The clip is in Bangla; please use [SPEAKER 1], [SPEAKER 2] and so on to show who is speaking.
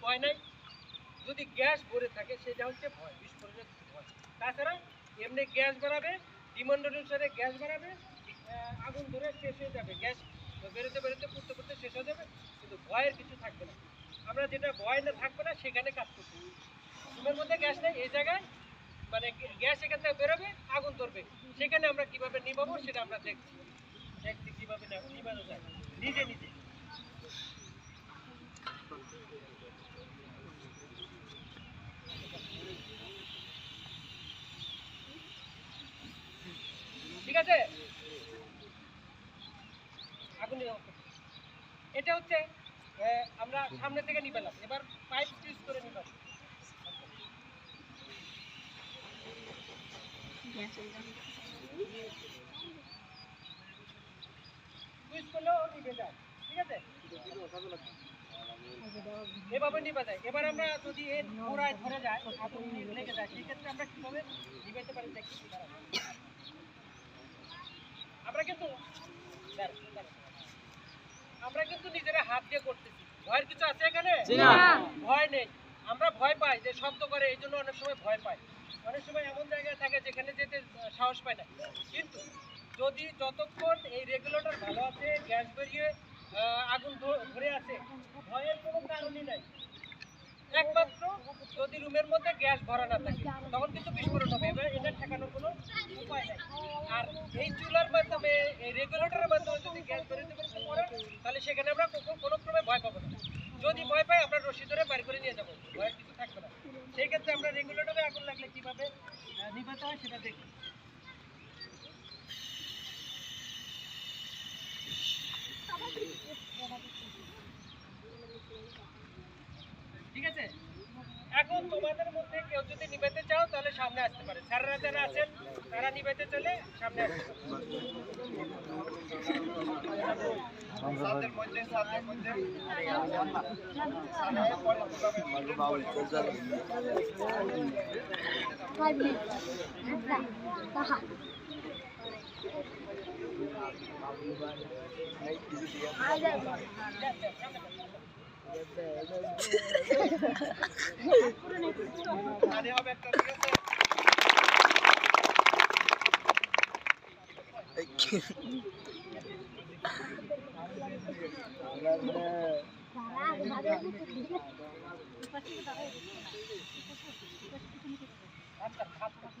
[SPEAKER 1] ভয় নাই। যদি গ্যাস ভরে থাকে, সেটা হচ্ছে ভয়, বিস্ফোরণের ভয়। তাছাড়া এমনি গ্যাস বাড়াবে ডিমান্ড অনুসারে গ্যাস বাড়াবে আগুন ধরে শেষ হয়ে যাবে। গ্যাস বেরোতে বেরোতে, পুড়তে পুড়তে শেষ হয়ে যাবে, কিন্তু ভয়ের কিছু থাকবে না। আমরা যেটা ভয় না, থাকবে না, সেখানে কাজ করতে রুমের মধ্যে গ্যাস নেই, এই জায়গায় মানে গ্যাস এখান থেকে বেরোবে, আগুন ধরবে। সেখানে আমরা কীভাবে নিভাবো, সেটা আমরা দেখছি। দেখছি কীভাবে না- নিভানো যায়। নিজে নিজে। আছে আগুন এটা হচ্ছে আমরা সামনে থেকে নিবেলাম। এবার পাইপ ইউজ করে নিবাবো সুইচ করলেও নিভে যায়, ঠিক আছে? এভাবে নিভে যায়। এবার আমরা যদি এর পুরায় ধরে যায় আগুন লেগে যায়, সেক্ষেত্রে আমরা কীভাবে নিভাইতে পারি দেখি। আমরা কিন্তু। আমরা কিন্তু নিজেরা হাত দিয়ে করতেছি। ভয়ের কিছু আছে এখানে? ভয় নেই। আমরা ভয় পাই যে শব্দ করে এই জন্য অনেক সময় ভয় পাই। অনেক সময় এমন জায়গায় থাকে যেখানে যেতে সাহস পায় না। কিন্তু যদি যতক্ষণ এই রেগুলেটর ভালো আছে গ্যাস বেরিয়ে আগুন ধরে আছে ভয়ের কোনো কারণই নাই। একমাত্র যদি রুমের মধ্যে গ্যাস ভরা না থাকে তখন কিন্তু বিস্ফোরণ হবে। এবার এটা ঠেকানোর কোনো উপায় নাই। আর এই চুলার মাধ্যমে এই রেগুলেটরের মাধ্যমে যদি গ্যাস বেরোতে বেরোতে পড়ে তাহলে সেখানে আমরা কোনো ক্রমে ভয় পাবো না। যদি ভয় পাই, আমরা রশি ধরে বাড়ি করে নিয়ে যাব। ভয়ের কিছু থাকবে না। সেই ক্ষেত্রে আমরা রেগুলেটরে আগুন লাগলে কীভাবে নিভাতে হয় সেটা দেখি এখন তোমাদের মধ্যে কেউ যদি নিবেতে চাও, তাহলে সামনে আসতে পারে। স্যাররা যারা আছেন, তারা নিবেতে চলে সামনে আসতে পারে। আরে হবে একটা ঠিক আছে আচ্ছা আচ্ছা